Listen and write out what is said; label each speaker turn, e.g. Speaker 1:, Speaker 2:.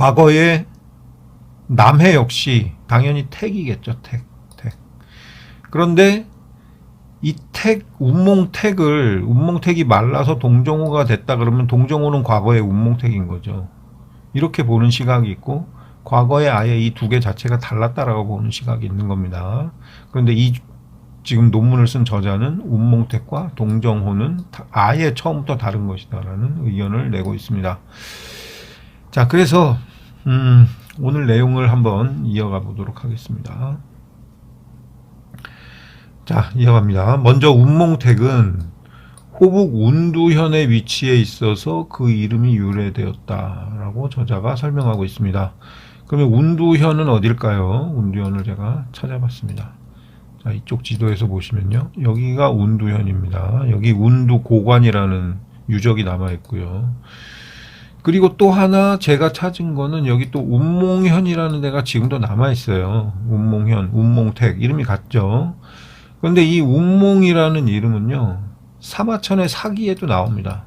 Speaker 1: 과거에 남해 역시 당연히 택이겠죠. 택, 택. 그런데 이 택, 운몽택을, 운몽택이 말라서 동정호가 됐다 그러면 동정호는 과거의 운몽택인 거죠. 이렇게 보는 시각이 있고, 과거에 아예 이 두 개 자체가 달랐다라고 보는 시각이 있는 겁니다. 그런데 이 지금 논문을 쓴 저자는 운몽택과 동정호는 다- 아예 처음부터 다른 것이다라는 의견을 내고 있습니다. 자, 그래서 음, 오늘 내용을 한번 이어가 보도록 하겠습니다. 자, 이어갑니다. 먼저 운몽택은 호북 운두현의 위치에 있어서 그 이름이 유래되었다라고 저자가 설명하고 있습니다. 그러면 운두현은 어딜까요? 운두현을 제가 찾아봤습니다. 자, 이쪽 지도에서 보시면요. 여기가 운두현입니다. 여기 운두고관이라는 유적이 남아 있고요. 그리고 또 하나 제가 찾은 거는 여기 또 운몽현이라는 데가 지금도 남아 있어요. 운몽현, 운몽택 이름이 같죠. 그런데 이 운몽이라는 이름은요. 사마천의 사기에도 나옵니다.